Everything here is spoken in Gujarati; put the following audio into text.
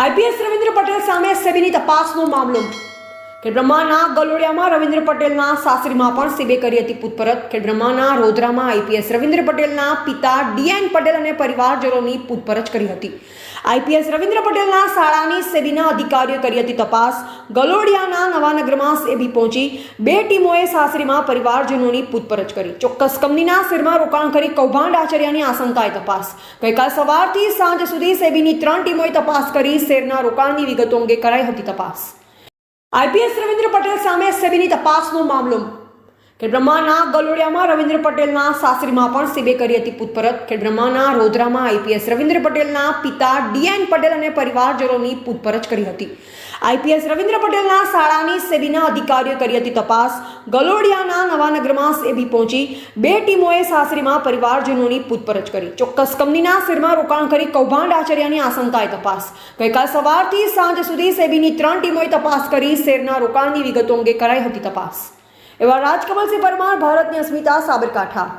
આઈપીએસ રવિન્દ્ર પટેલ સામે સેબીની તપાસનો મામલો. ખેડબ્રહ્માના ગલોડિયામાં રવિન્દ્ર પટેલના સાસરીમાં પણ સીબે કરી હતી પૂછપરછ ખેડબ્રહ્માના રોધરામાં આઈપીએસ રવિન્દ્ર પટેલના પિતા ડીએન પટેલ અને પરિવારજનોની પૂછપરછ કરી હતી. આઈપીએસ રવિન્દ્ર પટેલના શાળાની સેબીના અધિકારીઓ કરી હતી તપાસ. ગલોડિયાના નવાનગરમાં સેબી પહોંચી બે ટીમોએ સાસરીમાં પરિવારજનોની પૂછપરછ કરી. ચોક્કસ કંપનીના શેરમાં રોકાણ કરી કૌભાંડ આચર્યાની આશંકાએ તપાસ. ગઈકાલ સવારથી સાંજ સુધી સેબીની ત્રણ ટીમોએ તપાસ કરી શેરના રોકાણની વિગતો અંગે કરાઈ હતી તપાસ. આઈપીએસ રવિન્દ્ર પટેલ સામે સેબીની તપાસનો મામલો ખેડબ્રહ્માના ગલોડિયામાં રવિન્દ્ર પટેલના સાસરીમાં પણ સીબે કરી હતી પૂછપરછ ખેડબ્રહ્માના રોદરામાં આઈપીએસ રવિન્દ્ર પટેલના પિતા ડીએન પટેલ અને પરિવારજનોની પૂછપરછ કરી હતી. આઈપીએસ રવિન્દ્ર પટેલના શાળાની સેબીના અધિકારીઓ કરી હતી તપાસ. ગલોડિયાના નવાનગરમાં સેબી પહોંચી બે ટીમોએ સાસરીમાં પરિવારજનોની પૂછપરછ કરી. ચોક્કસ કંપનીના શેરમાં રોકાણ કરી કૌભાંડ આચર્યાની આશંકાએ તપાસ. ગઈકાલ સવારથી સાંજ સુધી સેબીની ત્રણ ટીમોએ તપાસ કરી શેરના રોકાણની વિગતો અંગે કરાઈ હતી તપાસ. એવા રાજકમલસિંહ પરમાર ભારતની અસ્મિતા સાબરકાંઠા.